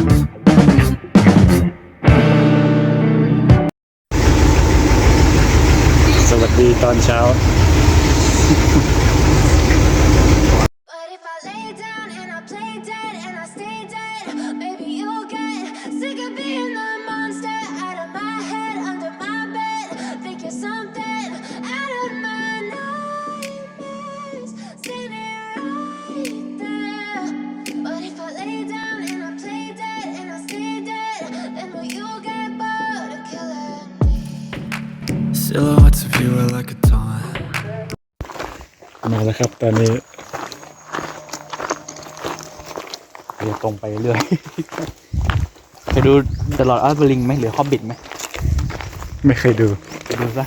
สวัสดีตอนเช้า ตอนนี้เดี๋ยวตรงไปเรื่อยไปดูตลอดอัลเบลิงไหมหรือฮอบบิทไหมไม่เคยดู ไปดูซะ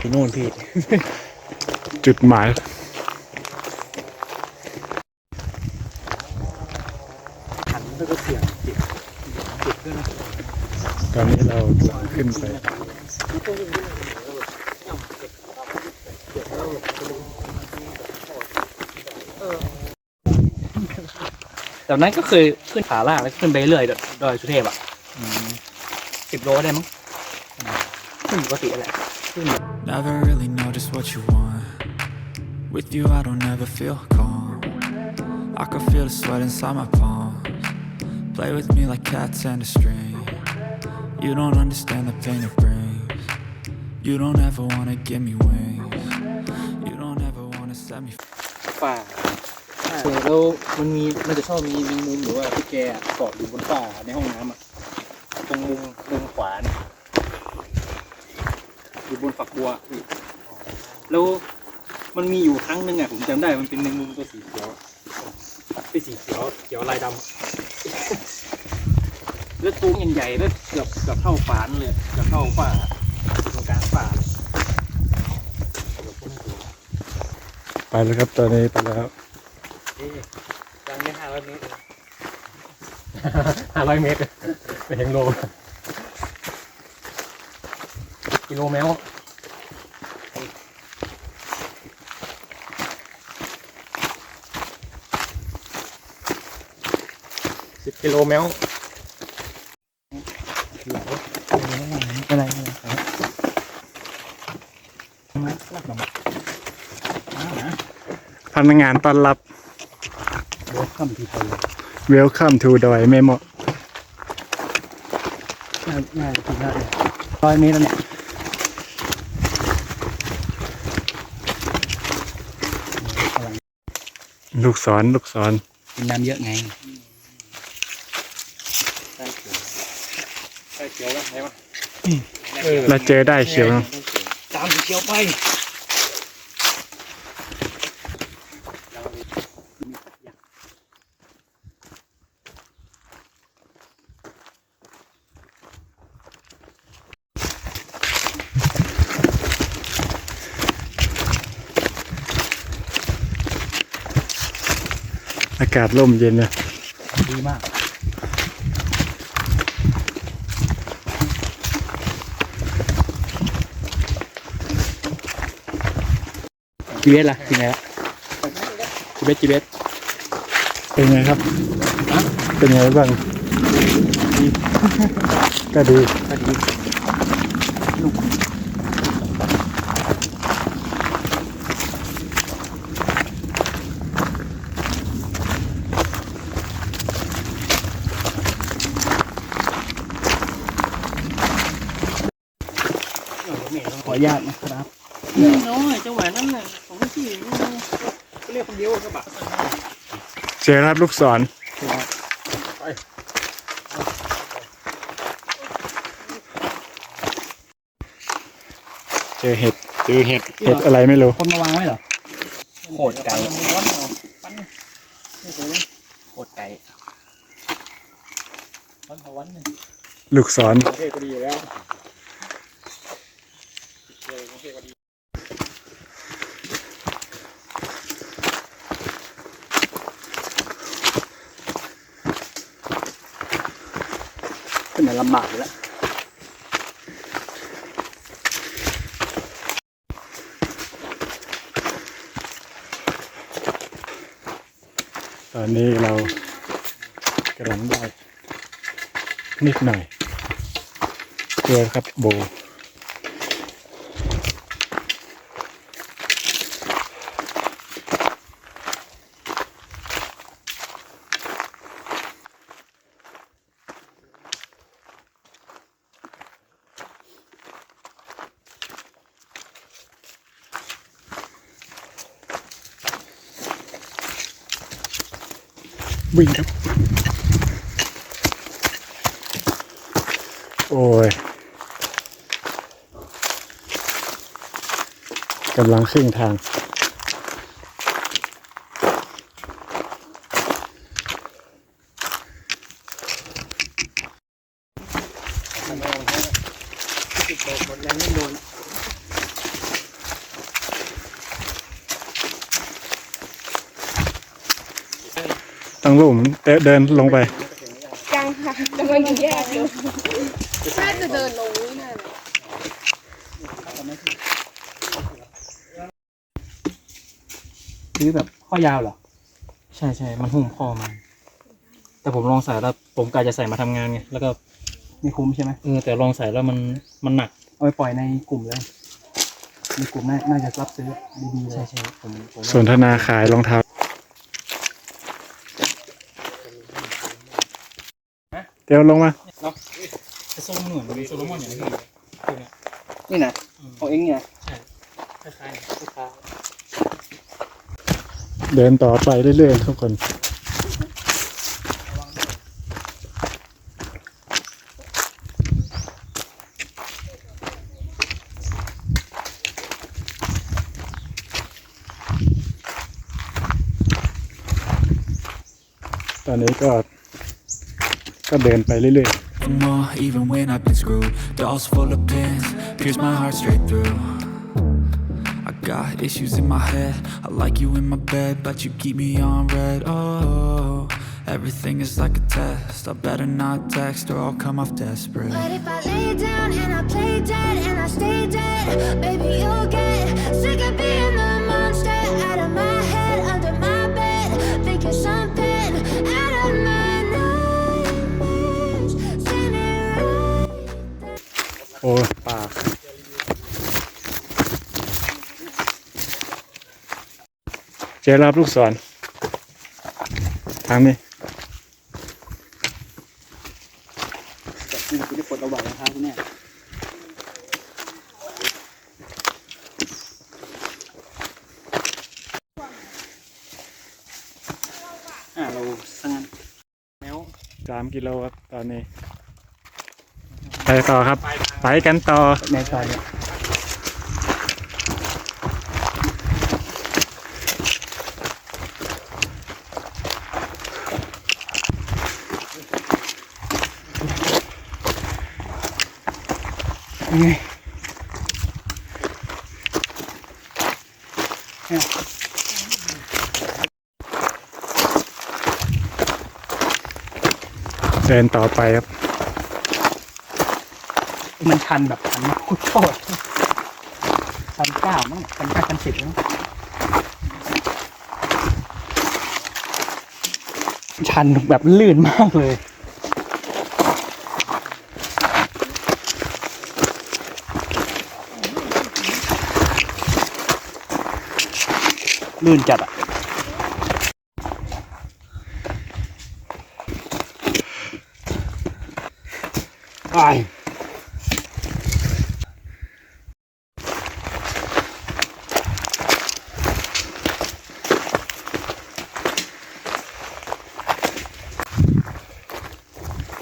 ที่นู่นพี่ จุดหมาย หันแล้วก็เสียงเสียงเสียงด้วยนะตอนนี้เรากำลังขึ้นไป แต่นั้นก็เคยขึ้นขาล่างแล้วขึ้นไปเรื่อยๆดอยสุเทพอะสิบโลได้มั้งขึ้นปกติแหละขึ้น Never really know just what you want. With you, I don't ever feel calm. I can feel the sweat inside my palms. Play with me like cats and a string. You don't understand the pain it brings. You don't ever wanna give me wings. You don't ever wanna set me ป่าเออ แล้วมันมีมันจะชอบมีมีมุมหรือว่าพี่แกเกาะอยู่บนป่าในห้องน้ำอะตรงมุมมุมขวาเนี่ยอยู่บนฝักบัวพี่แล้วมันมีอยู่ครั้งหนึ่งอะผมจำได้มันเป็นในมุมตัวสีเขียวเป็นสีเขียวเขียวลายดำแล้วตูมใหญ่ๆแล้วเกือบเกือบเท่าฝานเลยเกือบเท่าฝ้าตรงกลางฝ้าเลยไปแล้วครับตอนนี้ไปแล้ว ยังไม่ห้าร้อยเมตรห้าร้อยเมตรไปถึงโลกิโลแมวสิบกิโลเมตรอะไรอะไรพนักงานต้อนรับ รถข้ามทีไปเลย Welcome to ดอยเมโมน่าน่าถึงได้ร้อยเมตรแล้วเนี่ยลูกศรลูกศรกินน้ำเยอะไงใช่เขียวไหมเราเจอได้เขียวตามสีเขียวไป อากาศร่มเย็นเนี่ยดีมาก จีเวสล่ะเป็นไงล่ะจีเวสจีเวสเป็นไงครับ เป็นไงบ้าง ก็ดี ก็ดีขอ อนุญาตนะครับน้อยจังหวะนั้นน่ะของพี่เรียกคนเดียวกระบะเจอรับลูกศรเจอเห็ดเจอเห็ดเห็ดอะไรไม่รู้คนมาวางไว้เหรอโคตรไก่โคตรไก่วันต่อวันเนี่ยลูกศรเท่ก็ดีอยู่แล้ว ขึ้นมา ลำบากแล้วตอนนี้เรากำลังได้นิดหน่อยเกลือครับโบ วิ่งครับ โอ้ยกำลังครึ่งทาง ต้องลุ่มเดินเดินลงไป ยังค่ะกำลังอยู่แยกอยู่น่าจะเดินลงนี่น่าเลยซื้อแบบข้อยาวเหรอ ใช่ใช่มันหุ้มคอมันแต่ผมลองใส่แล้วผมกะจะใส่มาทำงานไงแล้วก็ไม่คุ้มใช่ไหมเออแต่ลองใส่แล้วมันมันหนัก เอาไปปล่อยในกลุ่มเลยในกลุ่มน่าน่าจะรับซื้อดีๆเลยใช่ใช่ผมผมว่า สนทนาขายรองเท้า ดี๋ยวลงมาจะส้มเหมือนโซโลมอนอย่างนี้นี่นะของเองเนี่ยใช่คล้ายๆคล้ายเดินต่อไปเรื่อยๆทุกคนตอนนี้ก็ ก็เดินไปเรื่อย more, even when I've been screwed. Dolls full of pins, pierce my heart straight through. I got issues in my head. I like you in my bed, but you keep me on red. Oh, everything is like a test. I better not text or I'll come off desperate. But if I lay down and I play dead and I stay dead, baby, you'll get sick of being โอ้ยป่าเจรับลูกศรทางนี้แบบนี้คุณได้ปลดระหว่างรองเท้าคุณเนี่ยอ่าเราสังงั้นแล้วสามกิโลครับตอนนี้ ไปต่อครับ ไปกันต่อในซอยเนี่ยยังไงเดินต่อไปครับ มันชันแบบชันมากโคตรชันเก้ามั้งชันเก้าชันสิบมั้งชันแบบลื่นมากเลยลื่นจัดอะ ไป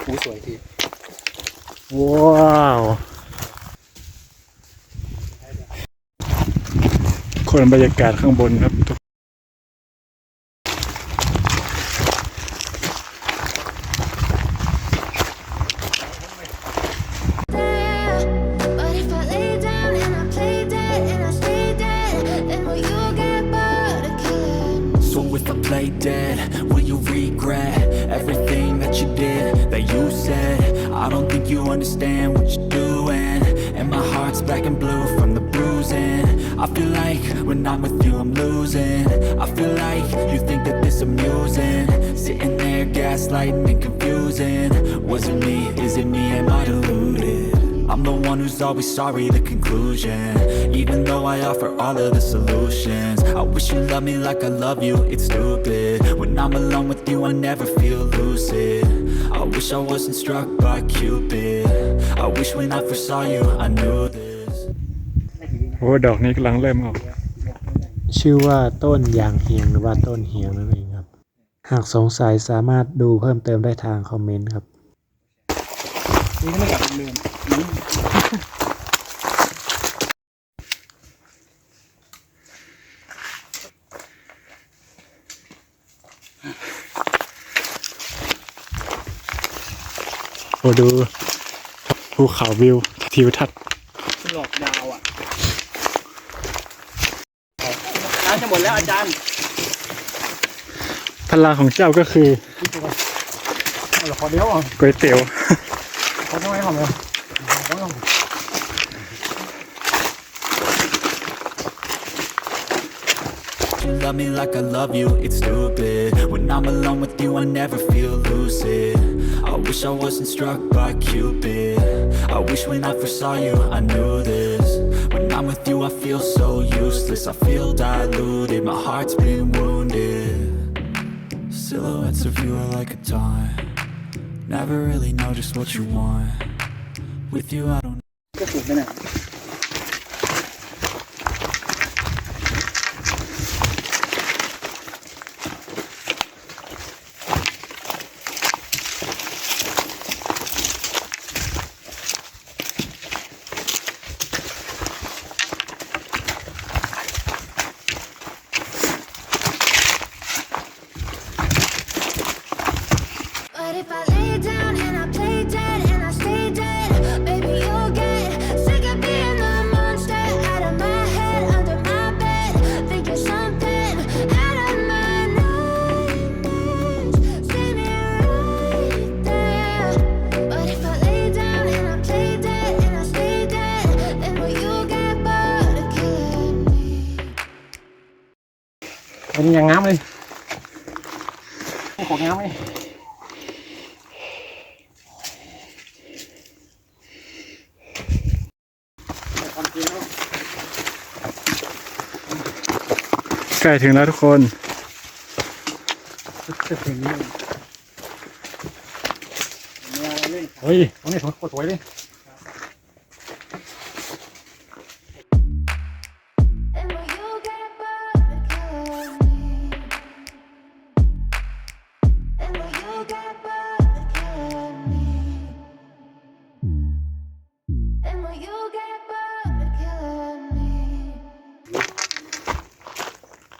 หูสวยที ว้าว คนบรรยากาศข้างบนครับทุก there. But if I lay down and I play dead I feel like when I'm with you, I'm losing. I feel like you think that this amusing. Sitting there, gaslighting and confusing. Was it me? Is it me? Am I deluded? I'm the one who's always sorry, the conclusion. Even though I offer all of the solutions. I wish you loved me like I love you, it's stupid. When I'm alone with you, I never feel lucid. I wish I wasn't struck by Cupid. I wish when I first saw you, I knew อ้ดอกนี้กำลังเริ่มออก ชื่อว่าต้นยางเฮียงหรือว่าต้นเฮียงนั่นเองครับ หากสงสัยสามารถดูเพิ่มเติมได้ทางคอมเมนต์ครับนี่ก็ไม่กลับเดิมโอ้ดูภูเขาวิวทิวทัศน์ หลอกดาวอะน้ำจะห มดแล้วอาจารย์พลังของเจ้าก็คือเอาละขอเดียวอะก๋วยเตี๋ยวขอทำไมทำเลย You love me like I love you, it's stupid When I'm alone with you, I never feel lucid I wish I wasn't struck by Cupid I wish when I first saw you, I knew this When I'm with you, I feel so useless. I feel diluted, my heart's been wounded. Silhouettes of you are like a taunt. Never really know just what you want. With you, I don't เป็นอย่างงามเลยของงามเลยใกล้ถึงแล้วทุกคนจะถึงนี่เฮ้ยตรงนี้สวยสวยเลย ข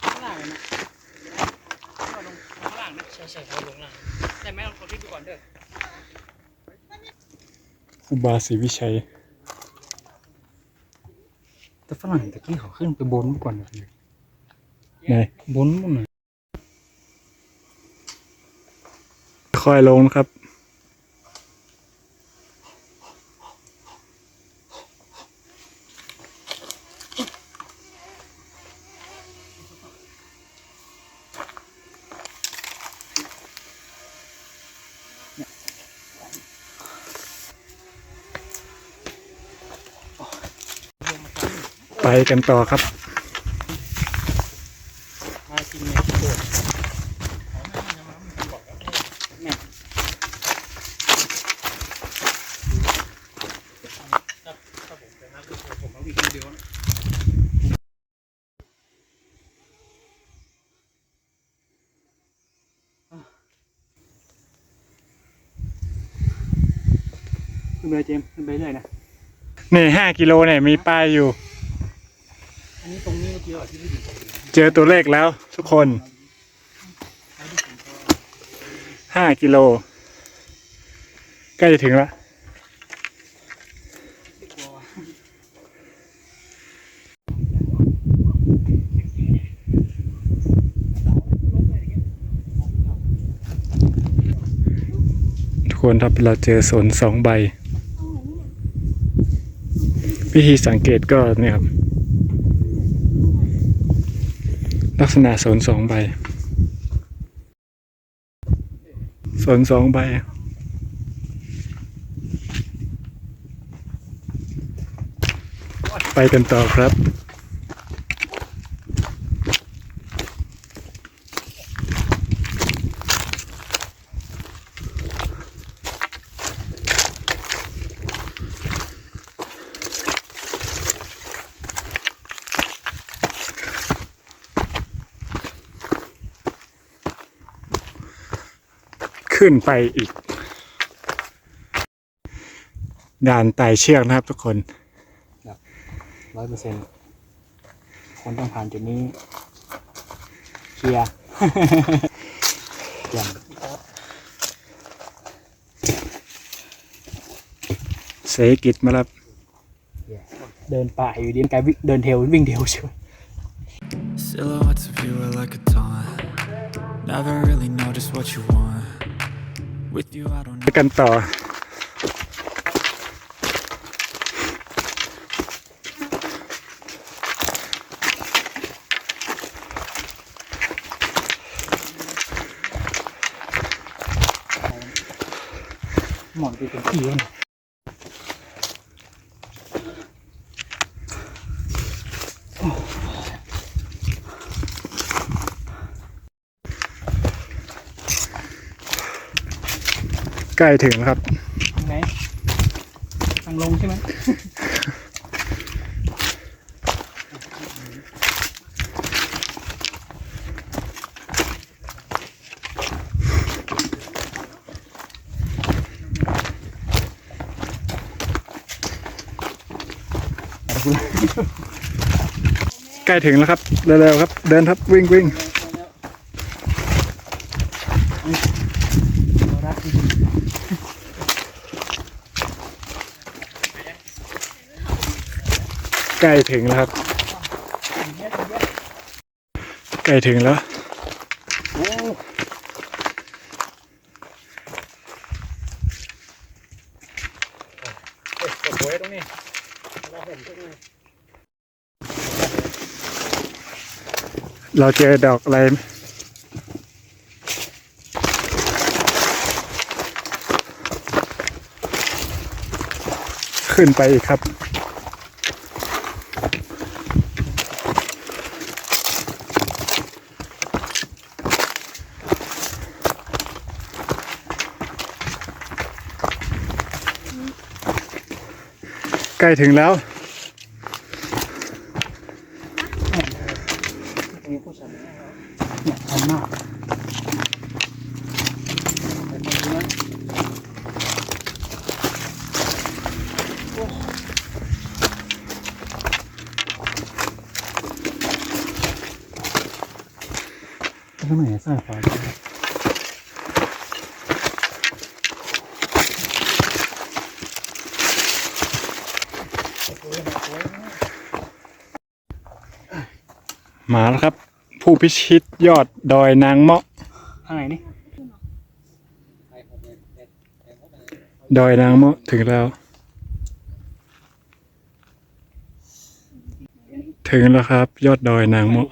้างล่างนะเอาลงข้างล่างนะใช่ใช่เขาลงล่างแต่แม่เราขอรีบดูก่อนเด้ออุบาศรีวิชัย แต่ฝรั่งตะกี้เขาขึ้นไปบนก่อนเลยไหน บนบนหน่อย ค่อยลงนะครับ ไปกันต่อครับ มาจริงเนี่ยโดด ขึ้นไปเลยเจมส์ขึ้นไปเรื่อยนะ นี่ห้ากิโลเนี่ยมีป้ายอยู่ อันนี้ตรงนี้เมื่อกี้เหรที่พี่อยู่เจอตัวเลขแล้วทุกคนห้ากิโลใกล้จะถึงแล้วทุกคนครับเราเจอสนสองใบ วิธีสังเกตก็เนี่ยครับลักษณะสนสองใบสนสองใบไปกันต่อครับ ขึ้นไปอีก ด่านไต่เชือกนะครับทุกคนร้อยเปอร์เซ็นต์คนต้องผ่านจุดนี้ เคลียร์อย่างเสยกิจมาแล้วเดินป่าอยู่ดีนกลายวิ่งเดินเทลวิ่งเทลเชียว Silhouettes of you are like a taunt. Never really know just what you want. With you, I don't ไปกันต่อ หมอนที่เป็นขี้วะเนี่ย ใกล้ถึงแล้วครับยังไงทางลงใช่ไหมใกล้ถึงแล้วครับ เร็วๆครับ เดินครับวิ่งวิ่ง ใกล้ถึงแล้วครับ ใกล้ถึงแล้วเราเจอดอกอะไรไหมขึ้นไปอีกครับ ใกล้ถึงแล้วเนี่ยชันมากทำไมสร้างฟ้า มาแล้วครับ ผู้พิชิตยอดดอยนางเมาะทางไหนนี่ดอยนางเมาะถึงแล้ว ถึงแล้วครับ ยอดดอยนางเมาะ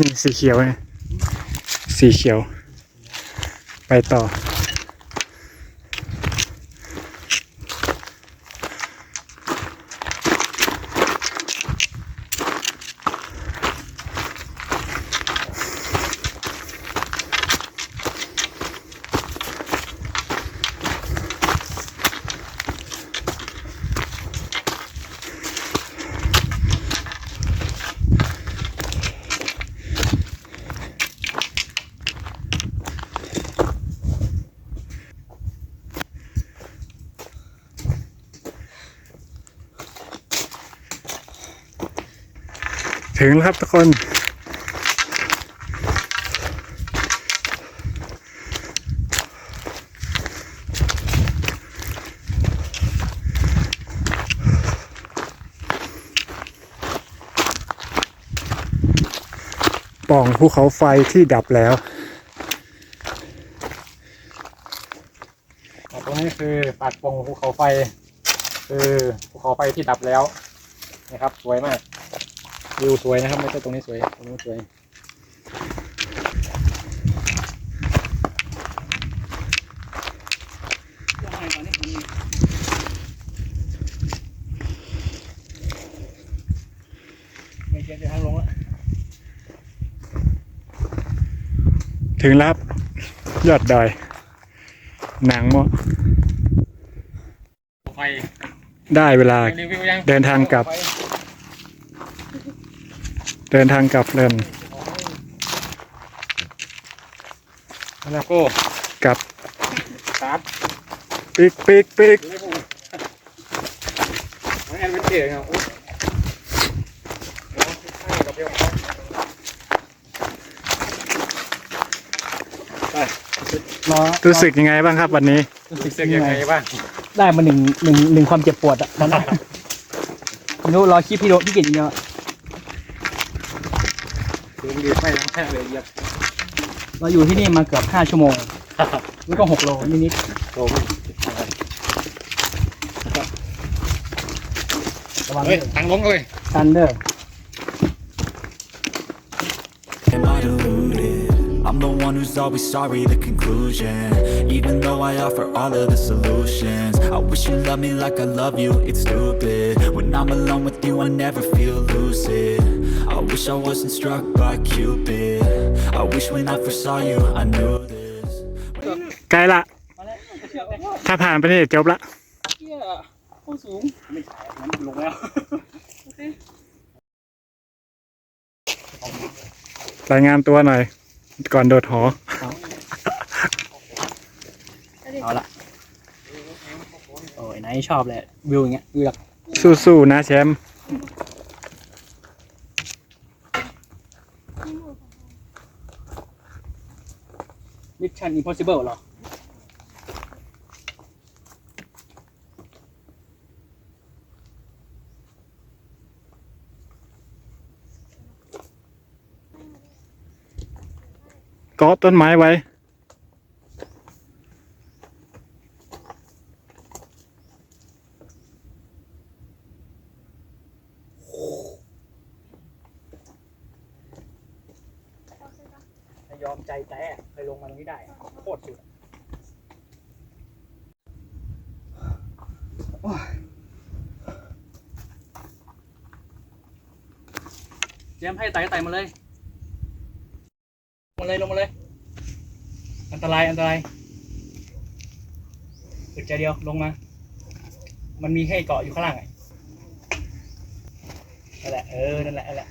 นี่สีเขียวไงสีเขียว ไปต่อ ถึงแล้วครับทุกคน ป่องภูเขาไฟที่ดับแล้วตรงนี้คือปากป่องภูเขาไฟ คือภูเขาไฟที่ดับแล้วนะครับ สวยมาก วิวสวยนะครับไม่ใช่ตรงนี้สวยตรงนี้นสวยถึงแล้วครับยอดดอยหนังมอไฟได้เวลารีวิวยังเดินทางกลับ เดินทางกลับเดินแล้วก็กลับสตาร์ทปิกปิกปิกน้องแอนเป็นเก๋ครับโอ้โหให้กับเดียวไปรอรู้สึกยังไงบ้างครับวันนี้ รู้สึกยังไงบ้าง ได้มาหนึ่งหนึ่งหนึ่งความเจ็บปวดอะนั่นแหละไม่รู้รอคลิปพี่โดพี่เก่งอย่างเดีย วดูดีไม่ทั้งแค่เลยเหยียบเราอยู่ที่นี่มาเกือบห้าชั่วโมงแล้วก็หกโลนิดโตมันๆระวังเฮ้ยตังลงเลยซันเดอร์ Am I deluded? I'm the one who's always sorry, the conclusion. Even though I offer all of the solutions. I wish you loved me like I love you, it's stupid. When I'm alone with you, I never feel lucid. I wish I wasn't struck by Cupid. I wish when I first saw you, I knew this. ใกล้ละถ้าผ่านไปนี่จบละเที่ยโคตรสูง ไม่ใช่มันลงแล้วรายงานตัวหน่อย ก่อนโดดหอ เอาละโอ้ยไหนชอบแหละ วิวอย่างเงี้ยวิวแบบสู้ๆนะแชมป์ มิชชั่นอิมพอสิเบิลหรอกอต้นไม้ไว้ ยอมใจแต้เคยลงมาตรงนี้ได้ โคตรสุดเจมส์ให้ไต่ไต่มาเลย ลงมาเลยลงมาเลย อันตรายอันตรายอึดใจเดียวลงมา มันมีให้เกาะอยู่ข้างล่างไงนั่นแหละเออ นั่นแหละนั่นแหละ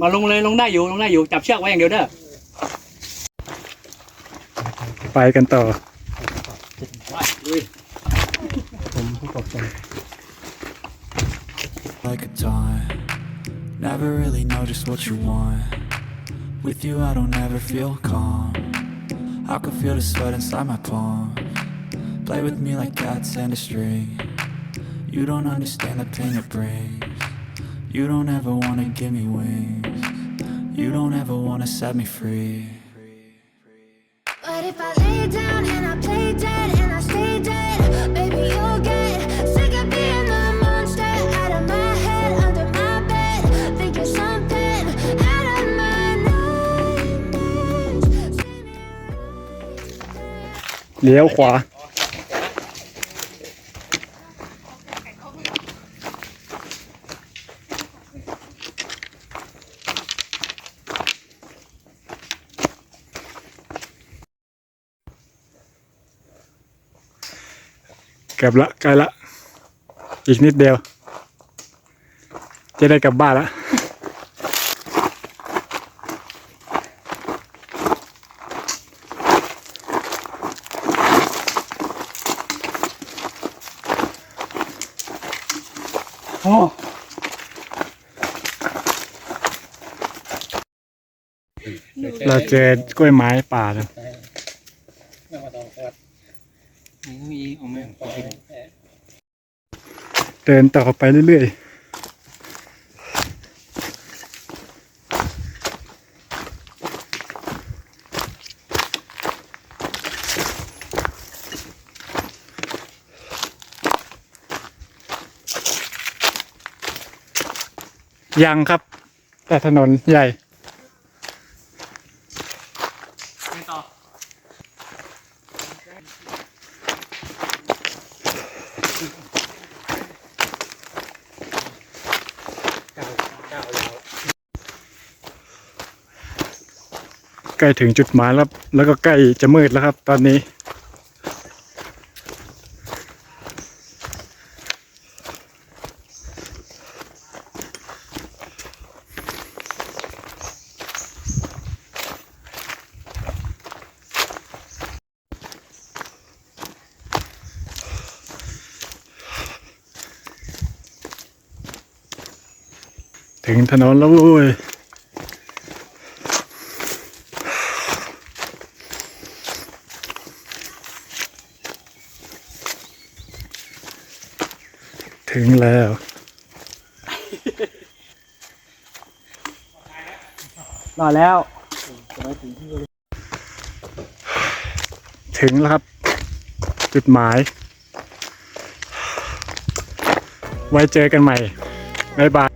มาลงเลยลงได้อยู่ลงได้อยู่จับเชือกไว้อย่างเดียวเด้อไปกันต่อผมผู้กบใจ like a taunt. Never really know just what you want. With you, I don't ever feel calm. I can feel the sweat inside my palms. Play with me like cats and a string. You don't understand the pain it brings. You don't ever wanna give me wings. You don't ever wanna set me free. But if I lay down and I play dead and I stay dead, baby, you'll get sick of being the monster out of my head, under my bed. Think you're something out of my nightmares. See me right there. เลี้ยวขวา เกือบละใกล้ละ อีกนิดเดียว จะได้กลับบ้านละโอ้เราเจอกล้วยไม้ป่าแล้ว เดินต่อไปเรื่อยๆยังครับ แต่ถนนใหญ่ ไปต่อ ใก ล้ถึงจุดหมายแล้ว แล้วก็ใกล้จะมืดแล้วครับ ตอนนี้ ถึงถนนแล้วเว้ย แล้ว รอแล้ว ถึงแล้วครับ จุดหมาย ไว้เจอกันใหม่ บ๊ายบาย